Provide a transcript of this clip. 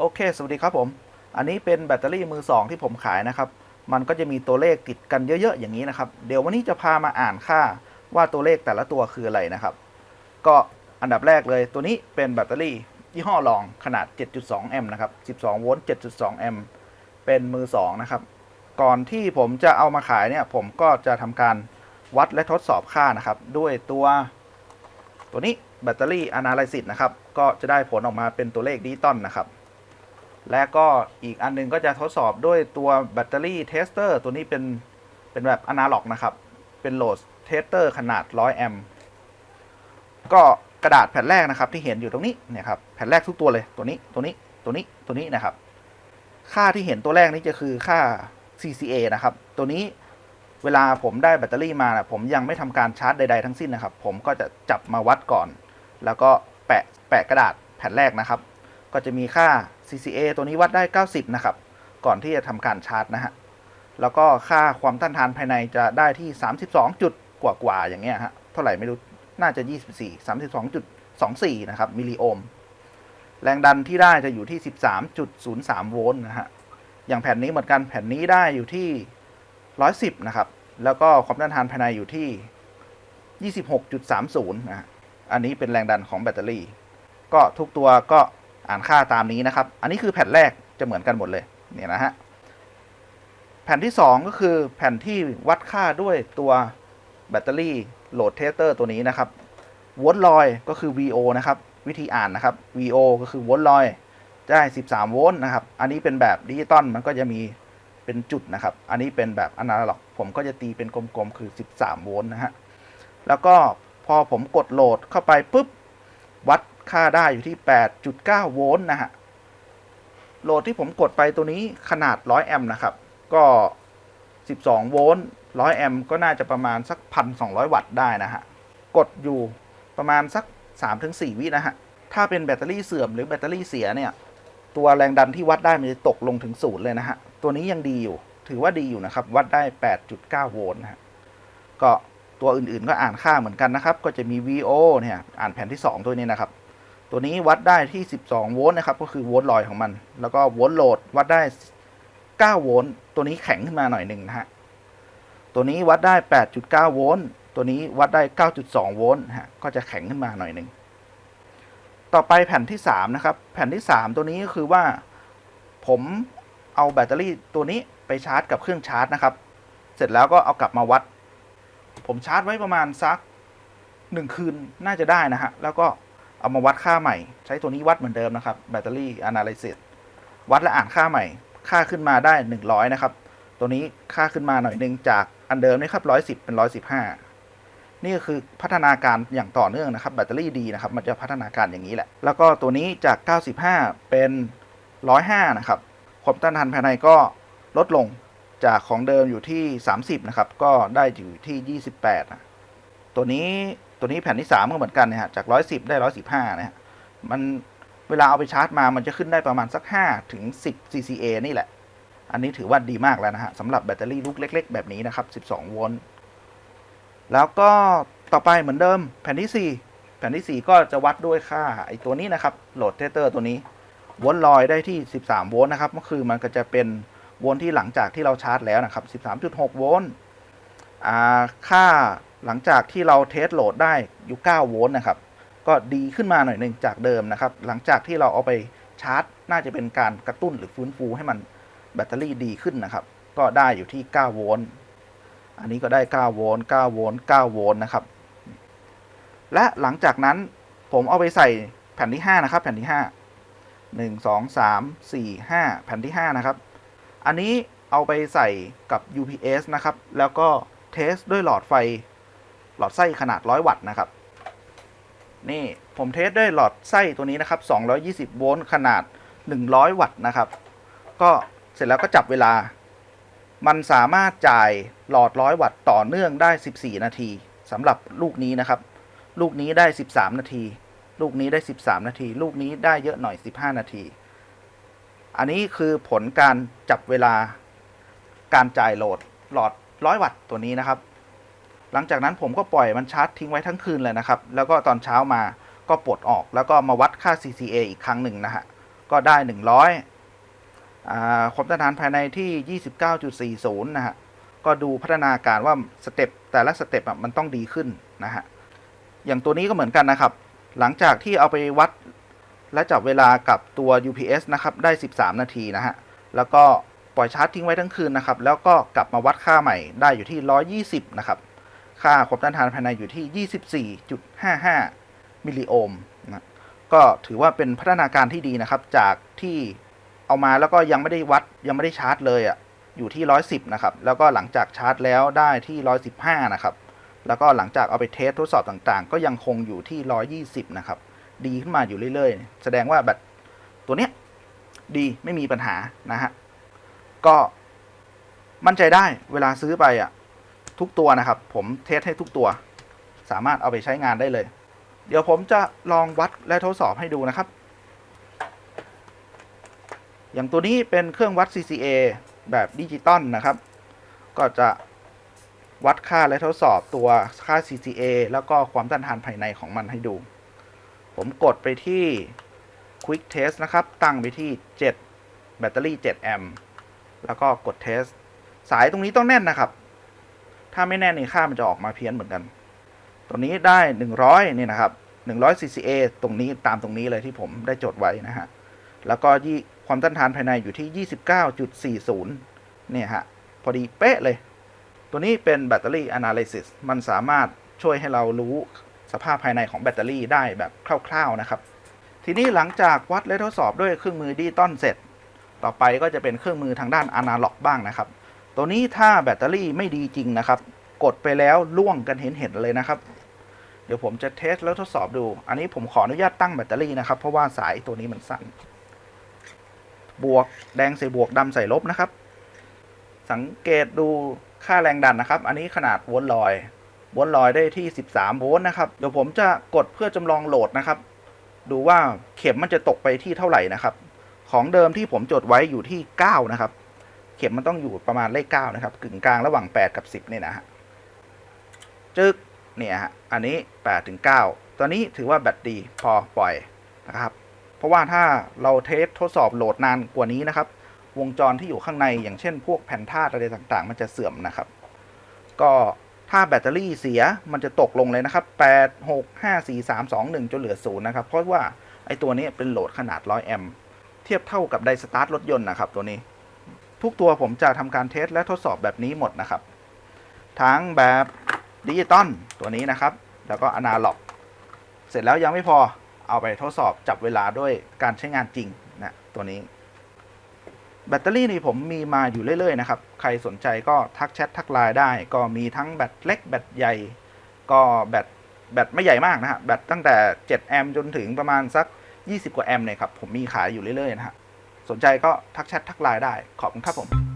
โอเค สวัสดีครับผม อันนี้เป็นแบตเตอรี่มือสองที่ผมขายนะครับ มันก็จะมีตัวเลขติดกันเยอะๆ อย่างนี้นะครับ เดี๋ยววันนี้จะพามาอ่านค่าว่าตัวเลขแต่ละตัวคืออะไรนะครับ ก็อันดับแรกเลยตัวนี้เป็นแบตเตอรี่ยี่ห้อลองขนาด 7.2 แอมป์นะครับ 12 โวลต์ 7.2 แอมป์ เป็นมือสองนะครับ ก่อนที่ผมจะเอามาขายเนี่ย ผมก็จะทำการวัดและทดสอบค่านะครับ ด้วยตัว ตัวนี้แบตเตอรี่ Analysis นะครับ ก็จะได้ผลออกมาเป็นตัวเลขดิจิตอลนะครับ และก็อีกอันหนึงก็จะทดสอบด้วยตัวแบตเตอรี่เทสเตอร์ตัวนี้เป็นเป็นแบบอนาล็อกนะครับ เป็นโหลดเทสเตอร์ขนาด 100 แอมป์ก็กระดาษแผ่นแรกนะครับที่เห็นอยู่ตรงนี้เนี่ยครับแผ่นแรกทุกตัวเลยตัวนี้ตัวนี้ตัวนี้ตัวนี้นะครับ ค่าที่เห็นตัวแรกนี้จะคือค่า CCA นะครับ ตัวนี้เวลาผมได้แบตเตอรี่มานะผมยังไม่ทำการชาร์จใดๆทั้งสิ้นนะครับ ผมก็จะจับมาวัดก่อน แล้วก็แปะแปะกระดาษแผ่นแรกนะครับ ก็จะมีค่า CCA ตัวนี้วัดได้ 90 นะครับ ก่อนที่จะทำการชาร์จนะฮะ แล้วก็ค่าความต้านทานภายในจะได้ที่ 32 จุดกว่าๆอย่างเงี้ยฮะ เท่าไหร่ไม่รู้ น่าจะ 24 32.24 นะครับ มิลลิโอห์ม แรงดันที่ได้จะอยู่ที่ 13.03 โวลต์นะฮะ อย่างแผ่นนี้เหมือนกัน แผ่นนี้ได้อยู่ที่ 110 นะครับ แล้วก็ความต้านทานภายในอยู่ที่ 26.30 นะฮะอันนี้เป็นแรงดันของแบตเตอรี่ ก็ทุกตัวก็ อ่านค่าตามนี้นะครับ อันนี้คือแผ่นแรกจะเหมือนกันหมดเลยเนี่ยนะฮะแผ่นที่ 2 ก็คือแผ่นที่วัดค่าด้วยตัวแบตเตอรี่โหลดเทสเตอร์ตัวนี้นะครับโวลต์ลอยก็คือ VO นะครับ วิธีอ่านนะครับ VO ก็คือโวลต์ลอยได้ 13 โวลต์นะครับ อันนี้เป็นแบบดิจิตอลมันก็จะมีเป็นจุดนะครับ อันนี้เป็นแบบอนาล็อก ผมก็จะตีเป็นกลมๆ คือ 13 โวลต์นะฮะ แล้วก็พอผมกดโหลดเข้าไปปุ๊บ วัด ค่าได้อยู่ที่ 8.9 โวลต์นะฮะ โหลดที่ผมกดไปตัวนี้ขนาด 100 แอมป์นะครับ ก็ 12 โวลต์ 100 แอมป์ก็น่าจะประมาณสัก 1,200 วัตต์ได้นะฮะ กดอยู่ประมาณสัก 3-4 วินะฮะ ถ้าเป็นแบตเตอรี่เสื่อมหรือแบตเตอรี่เสียเนี่ย ตัวแรงดันที่วัดได้มันจะตกลงถึงศูนย์เลยนะฮะ ตัวนี้ยังดีอยู่ ถือว่าดีอยู่นะครับ วัดได้ 8.9 โวลต์นะฮะ ก็ตัวอื่นๆก็อ่านค่าเหมือนกันนะครับ ก็จะมี VO เนี่ย อ่านแผ่นที่ 2 ตัวนี้นะครับ ตัวนี้วัดได้ที่ 12 โวลต์นะครับ ก็คือโวลต์ลอยของมัน แล้วก็โวลต์โหลดวัดได้ 9 โวลต์ ตัวนี้แข็งขึ้นมาหน่อยหนึ่งนะฮะ ตัวนี้วัดได้ 8.9 โวลต์ ตัวนี้วัดได้ 9.2 โวลต์ฮะ ก็จะแข็งขึ้นมาหน่อยหนึ่ง ต่อไปแผ่นที่ 3 นะครับ แผ่นที่ 3 ตัวนี้ก็คือว่า ผมเอาแบตเตอรี่ตัวนี้ไปชาร์จกับเครื่องชาร์จนะครับ เสร็จแล้วก็เอากลับมาวัด ผมชาร์จไว้ประมาณสักหนึ่งคืนน่าจะได้นะฮะ แล้วก็ เอามาวัดค่าใหม่ ใช้ตัวนี้วัดเหมือนเดิมนะครับแบตเตอรี่ analysis วัดและอ่านค่าใหม่ ค่าขึ้นมาได้ 100 นะครับ ตัวนี้ค่าขึ้นมาหน่อยหนึ่งจากอันเดิมนี่ครับ110 เป็น 115 นี่ก็คือพัฒนาการอย่างต่อเนื่องนะครับ แบตเตอรี่ดีนะครับ มันจะพัฒนาการอย่างนี้แหละ แล้วก็ตัวนี้จาก 95 เป็น 105 นะครับ ความต้านทานภายในก็ลดลงจากของเดิมอยู่ที่ 30 นะครับ ก็ได้อยู่ที่ 28นะตัวนี้ ตัวนี้แผ่นที่3ก็เหมือนกันนะฮะจาก 110 ได้ 115 นะฮะมันเวลาเอาไปชาร์จมามันจะขึ้นได้ประมาณสัก 5 ถึง 10 CCA นี่แหละ อันนี้ถือว่าดีมากแล้วนะฮะสำหรับแบตเตอรี่ลูกเล็ก ๆ แบบนี้นะครับ 12 โวลต์แล้วก็ต่อไปเหมือนเดิมแผ่นที่ 4 แผ่นที่ 4 ก็จะวัดด้วยค่าไอ้ตัวนี้นะครับโหลดเทสเตอร์ตัวนี้โวลต์ลอยได้ที่ 13 โวลต์นะครับก็คือมันก็จะเป็นโวลต์ที่หลังจากที่เราชาร์จแล้วนะครับ 13.6 โวลต์อ่าค่า หลังจากที่เราเทสโหลดได้อยู่9โวลต์นะครับ ก็ดีขึ้นมาหน่อยหนึ่งจากเดิมนะครับ หลังจากที่เราเอาไปชาร์จ น่าจะเป็นการกระตุ้นหรือฟื้นฟูให้มันแบตเตอรี่ดีขึ้นนะครับ ก็ได้อยู่ที่9โวลต์ อันนี้ก็ได้9โวลต์9โวลต์9โวลต์นะครับ และหลังจากนั้นผมเอาไปใส่แผ่นที่ 5 นะครับ แผ่นที่ 5 1 2 3 4 5 แผ่นที่ 5 นะครับ อันนี้เอาไปใส่กับ UPS นะครับ แล้วก็เทสด้วยหลอดไฟ หลอดไส้ขนาด 100 วัตต์นะครับ นี่ผมเทสด้วยหลอดไส้ตัวนี้นะครับ 220 โวลต์ขนาด 100 วัตต์นะครับ ก็เสร็จแล้วก็จับเวลา มันสามารถจ่ายหลอด 100 วัตต์ต่อเนื่องได้ 14 นาทีสำหรับลูกนี้นะครับ ลูกนี้ได้ 13 นาที ลูกนี้ได้ 13 นาที ลูกนี้ได้เยอะหน่อย 15 นาที อันนี้คือผลการจับเวลาการจ่ายโหลดหลอด 100 วัตต์ตัวนี้นะครับ หลังจากนั้นผมก็ปล่อยมันชาร์จทิ้งไว้ทั้งคืนเลยนะครับ แล้วก็ตอนเช้ามาก็ปลดออก แล้วก็มาวัดค่า CCA อีกครั้งหนึ่งนะฮะ ก็ได้ 100อ่าความต้านทานภายในที่ 29.40 นะฮะ ก็ดูพัฒนาการว่าสเต็ปแต่ละสเต็ปอะมันต้องดีขึ้นนะฮะ อย่างตัวนี้ก็เหมือนกันนะครับ หลังจากที่เอาไปวัดและจับเวลากับตัว UPS นะครับ ได้ 13 นาทีนะฮะ แล้วก็ปล่อยชาร์จทิ้งไว้ทั้งคืนนะครับ แล้วก็กลับมาวัดค่าใหม่ได้อยู่ที่ 120 นะครับ ค่าความต้านทานภายในอยู่ที่ 24.55 มิลลิโอห์มนะก็ถือว่าเป็นพัฒนาการที่ดีนะครับ จากที่เอามาแล้วก็ยังไม่ได้วัดยังไม่ได้ชาร์จเลยอะ่ะอยู่ที่ 110 นะครับ แล้วก็หลังจากชาร์จแล้วได้ที่ 115 นะครับ แล้วก็หลังจากเอาไปเทสทดสอบต่างๆ ก็ยังคงอยู่ที่ 120 นะครับ ดีขึ้นมาอยู่เรื่อยๆ แสดงว่าแบตตัวเนี้ยดีไม่มีปัญหานะฮะ ก็มั่นใจได้เวลาซื้อไปอะ ทุกตัวนะครับ ผมเทสให้ทุกตัว สามารถเอาไปใช้งานได้เลย เดี๋ยวผมจะลองวัดและทดสอบให้ดูนะครับ อย่างตัวนี้เป็นเครื่องวัด CCA แบบดิจิตอลนะครับ ก็จะวัดค่าและทดสอบตัวค่า CCA แล้วก็ความต้านทานภายในของมันให้ดู ผมกดไปที่ Quick Test นะครับ ตั้งไปที่ 7 แบตเตอรี่ 7 แอมป์ แล้วก็กดเทสสายตรงนี้ต้องแน่นนะครับ ถ้าไม่แน่นนี่ค่ามันจะออกมาเพี้ยนเหมือนกัน ตัวนี้ได้ 100นี่นะครับ100 CCA ตรงนี้ตามตรงนี้เลยที่ผมได้จดไว้นะฮะ แล้วก็ยี่ความต้านทานภายในอยู่ที่ 29.40 เนี่ยฮะ พอดีเป๊ะเลย ตัวนี้เป็นแบตเตอรี่ analysis มันสามารถช่วยให้เรารู้สภาพภายในของแบตเตอรี่ได้แบบคร่าวๆนะครับ ทีนี้หลังจากวัดและทดสอบด้วยเครื่องมือดิจิตอลเสร็จ ต่อไปก็จะเป็นเครื่องมือทางด้านอนาล็อกบ้างนะครับ ตัวนี้ถ้าแบตเตอรี่ไม่ดีจริงนะครับ กดไปแล้วล่วงกันเห็นเห็นเลยนะครับ เดี๋ยวผมจะเทสแล้วทดสอบดู อันนี้ผมขออนุญาตตั้งแบตเตอรี่นะครับ เพราะว่าสายตัวนี้มันสั้น บวกแดงใส่บวกดำใส่ลบนะครับ สังเกตดูค่าแรงดันนะครับ อันนี้ขนาดวลลอยวลลอยได้ที่ 13 โวลต์นะครับ เดี๋ยวผมจะกดเพื่อจำลองโหลดนะครับ ดูว่าเข็มมันจะตกไปที่เท่าไหร่นะครับ ของเดิมที่ผมจดไว้อยู่ที่ 9 นะครับ เข็มมันต้องอยู่ประมาณเลข9นะครับกึ่งกลางระหว่าง 8 กับ 10เนี่ยนะฮะจึกเนี่ยฮะอันนี้8ถึง9ตัวนี้ถือว่าแบตดีพอปล่อยนะครับ เพราะว่าถ้าเราเทสทดสอบโหลดนานกว่านี้นะครับ วงจรที่อยู่ข้างในอย่างเช่น พวกแผ่นธาตุอะไรต่างๆ มันจะเสื่อมนะครับ ก็ถ้าแบตเตอรี่เสียมันจะตกลงเลยนะครับ 8 6 5 4 3 2 1 จนเหลือศูนย์นะครับ เพราะว่าไอ้ตัวนี้เป็นโหลดขนาด 100 แอมป์เทียบเท่ากับไดสตาร์ทรถยนต์นะครับตัวนี้ ทุกตัวผมจะทำการเทสและทดสอบแบบนี้หมดนะครับ ทั้งแบบดิจิตอลตัวนี้นะครับ แล้วก็อนาล็อก เสร็จแล้วยังไม่พอเอาไปทดสอบจับเวลาด้วยการใช้งานจริงนะตัวนี้ แบตเตอรี่นี่ผมมีมาอยู่เรื่อยๆนะครับ ใครสนใจก็ทักแชททักไลน์ได้ ก็มีทั้งแบตเล็กแบตใหญ่ ก็แบตแบตไม่ใหญ่มากนะฮะแบตตั้งแต่ 7 แอมป์จนถึงประมาณสัก 20 กว่าแอมป์เนี่ยครับ ผมมีขายอยู่เรื่อยๆนะฮะ สนใจก็ทักแชททักไลน์ได้ขอบคุณครับผม